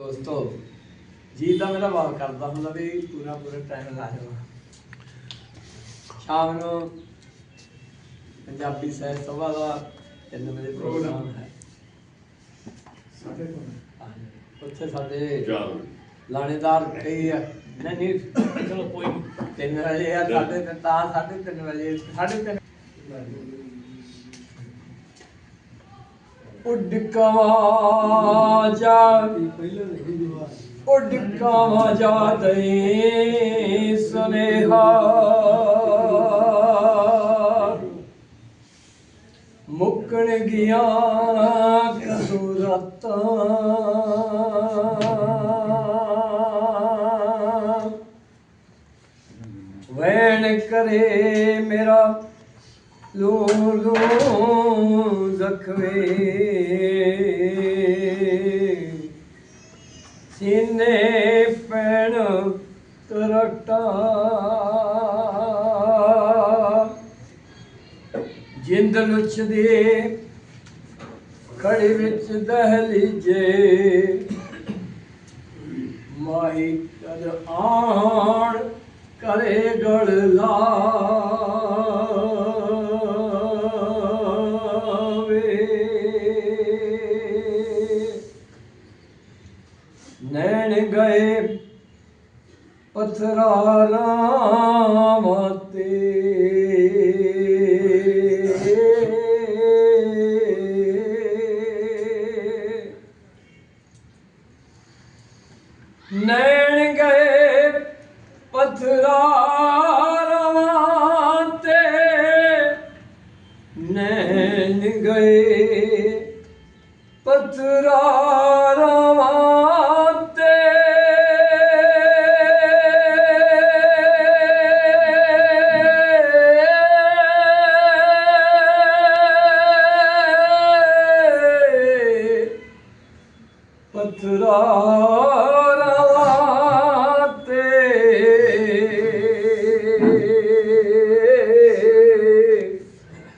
ਦੋਸਤੋ ਜੀ ਤਾਂ ਮੇਰਾ ਵਾਰ ਕਰਦਾ ਹੁੰਦਾ ਵੀ ਪੂਰਾ ਪੂਰਾ ਟਾਈਮ ਲਾ ਜਾਵਾਂ ਸ਼ਾਮ ਨੂੰ ਪੰਜਾਬੀ ਸਾਹਿਤ ਸਭਾ ਦਾ 3 ਵਜੇ ਪ੍ਰੋਗਰਾਮ ਹੈ। ਹਾਂਜੀ। ਉੱਥੇ ਸਾਡੇ ਲਾਣੇਦਾਰ ਕਈ ਆ। ਨਹੀਂ ਨਹੀਂ ਚਲੋ ਕੋਈ ਨਹੀਂ 3 ਵਜੇ ਆ ਸਾਡੇ ਤੇ ਤਾਂ 3:30 ਵਜੇ 3:30 ਉੱਡ ਕਵਾ ਜਾ ਉੱਡ ਕਵਾ ਜਾ ਦਈ ਸੁਨੇਹਾ। ਮੁੱਕਣ ਗਿਆ ਵੈਣ ਕਰੇ ਮੇਰਾ ਲੂ ਲੂ ਜ਼ਖਵੇ ਸੀਨੇ ਪੈਣ ਤਰਟਾ ਜਿੰਦ ਲੁੱਚਦੇ ਖੜੇ ਵਿੱਚ ਦਹਲੀਜੇ ਮਾਈ ਕਦ ਆਣ ਕਰੇ ਗੜ ਲਾਵੇ ਨੈਣ ਗਏ ਪਥਰਾਰਾਂ ਤੇ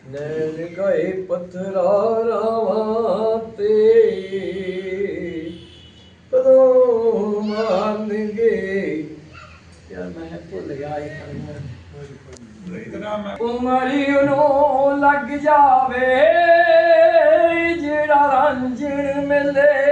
ਨੈਣ ਗਏ ਪਥਰਾਰਾਂ ਤੇ ਕਦੋਂ ਮਾਰਨਗੇ ਯਾਰ ਮੈਂ ਭੁੱਲ ਗਿਆ ਇਹ ਕਰਨਾ ਉਮਰੀ ਨੂੰ ਲੱਗ ਜਾਵੇ ਜਿਹੜਾ ਰਾਂਝਣ ਮਿਲੇ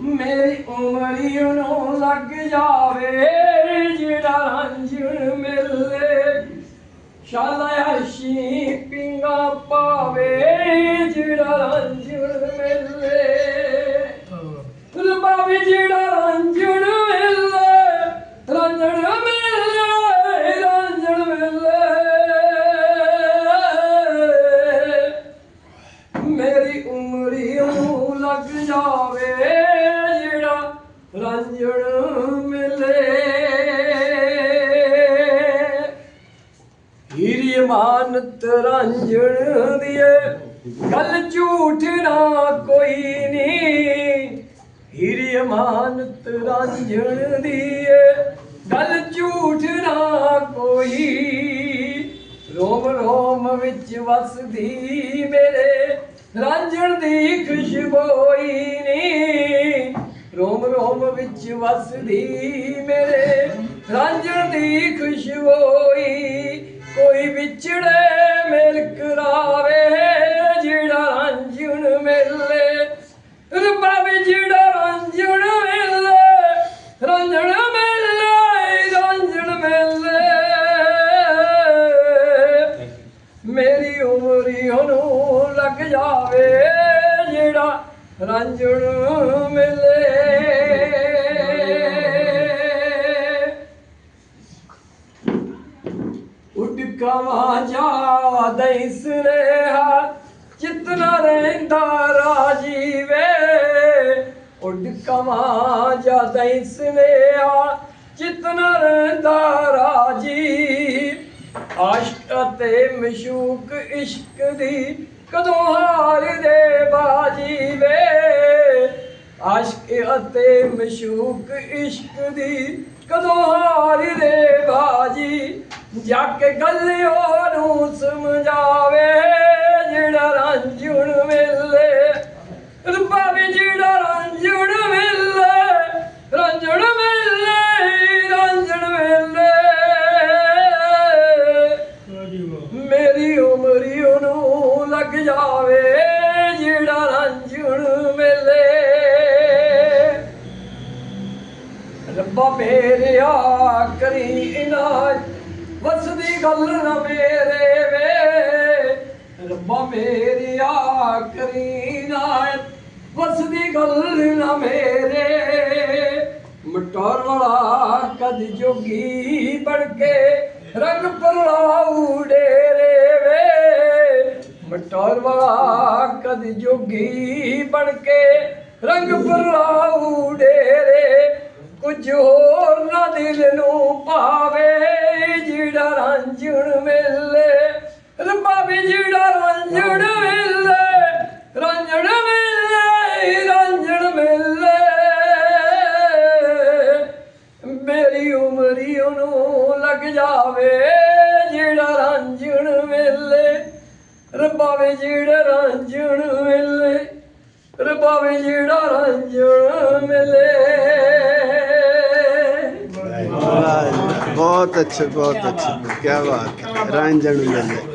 ਮੇਰੀ ਉਮਰੀ ਨੂੰ ਲੱਗ ਜਾਵੇ ਜਿਹੜਾ ਰਾਂਝਣ ਮਿਲੇ। ਸ਼ਾਲਾ ਹਸ਼ੀ ਪਿੰਗਾ ਪਾਵੇ ਜਿਹੜਾ ਰਾਂਝਣ ਮਿਲੇ। ਰਬਾ ਵੀ ਜਿਹੜਾ ਮਾਨਤ ਰਾਂਝਣ ਦੀਏ। ਗੱਲ ਝੂਠ ਨਾ ਕੋਈ ਨੀ। ਹੀਰੀ ਮਾਨਤ ਰਾਂਝਣ ਦੀਏ। ਗੱਲ ਝੂਠ ਨਾ ਕੋਈ। ਰੋਮ ਰੋਮ ਵਿੱਚ ਵਸਦੀ ਮੇਰੇ। ਰਾਂਝਣ ਦੀ ਖੁਸ਼ਬੋਈ ਨੀ। ਰੋਮ ਰੋਮ ਵਿੱਚ ਵਸਦੀ ਮੇਰੇ। ਰਾਂਝਣ ਦੀ ਖੁਸ਼ਬੋਈ ਕੋਈ ਵਿਛੜੇ ਮਿਲ ਕਰਾਵੇ ਜਿਹੜਾ ਰਾਂਝਣ ਮਿਲੇ। ਰੱਬਾ ਵੀ ਜਿਹੜਾ ਰਾਂਝਣ ਮਿਲੇ ਰਾਂਝਣ ਮਿਲੇ ਰਾਂਝਣ ਮਿਲੇ। ਮੇਰੀ ਉਮਰੀ ਉਹਨੂੰ ਲੱਗ ਜਾਵੇ, ਜਿਹੜਾ ਰਾਂਝਣ ਮਿਲੇ। ਕਵਾ ਜਾ ਦਈ ਸੁਨੇਹਾ ਚਿਤਨਾ ਰਹਿੰਦਾ ਰਾਜੀ ਵੇ ਉੱਡ ਕਵਾ ਜਾ ਦਈ ਸੁਨੇਹਾ ਚਿਤਨਾ ਰਹਿੰਦਾ ਰਾਜੀ ਆਸ਼ਕ ਅਤੇ ਮਸ਼ੂਕ ਇਸ਼ਕ ਦੀ ਕਦੋਂ ਹਾਰ ਦੇ ਬਾਜੀ ਵੇ। ਆਸ਼ਕ ਅਤੇ ਮਸ਼ੂਕ ਇਸ਼ਕ ਦੀ ਕਦੋਂ ਹਾਰ ਦੇ ਬਾਜੀ ਜੱਗ ਗੱਲ ਨੂੰ ਸਮਝਾਵੇ, ਜਿਹੜਾ ਰਾਂਝਣ ਵੇਲੇ ਰੱਬਾ ਵੀ ਜਿਹੜਾ ਰਾਂਝਣ ਵੇਲੇ ਰਾਂਝਣ ਵੇਲੇ ਰਾਂਝਣ ਵੇਲੇ ਮੇਰੀ ਉਮਰੀ ਉਹਨੂੰ ਲੱਗ ਜਾਵੇ, ਜਿਹੜਾ ਰਾਂਝਣ ਵੇਲੇ ਰੱਬਾ ਮੇਰਿਆ ਕਰੀ ਇਨਾਜ ਵਸਦੀ ਗੱਲ ਨਾ ਮੇਰੇ ਵੇ। ਰੱਬਾ ਮੇਰਿਆ ਕਰੀ ਇਨਾਇਤ ਵਸਦੀ ਗੱਲ ਨਾ ਮੇਰੇ। ਮਟੋਰ ਵਾਲਾ ਕਦ ਜੋਗੀ ਬਣ ਕੇ ਰੰਗ ਪਰਲਾਉ ਡੇਰੇ ਵੇ। ਮਟੋਰ ਵਾਲਾ ਕਦ ਜੋਗੀ ਬਣ ਕੇ ਰੰਗ ਪਰਲਾਉ ਡੇਰੇ ਕੁਝ ਹੋਰ ਨਾ ਦਿਲ ਨੂੰ ਪਾਵੇ, ਜਿਹੜਾ ਰਾਂਝਣ ਵੇਲੇ। ਰੱਬਾ ਵੀ ਜਿਹੜਾ ਰਾਂਝਣ ਵੇਲੇ ਰਾਂਝਣ ਵੇਲੇ ਰਾਂਝਣ ਵੇਲੇ। ਮੇਰੀ ਉਮਰੀ ਉਹਨੂੰ ਲੱਗ ਜਾਵੇ, ਜਿਹੜਾ ਰਾਂਝਣ ਵੇਲੇ। ਰੱਬਾ ਵੇ ਜਿਹੜਾ ਰਾਂਝਣ ਵੇਲੇ ਰੱਬਾ ਵੇ ਜਿਹੜਾ ਰਾਂਝਣ ਵੇਲੇ। बहुत अच्छे बहुत अच्छे क्या बात है रंजन मिले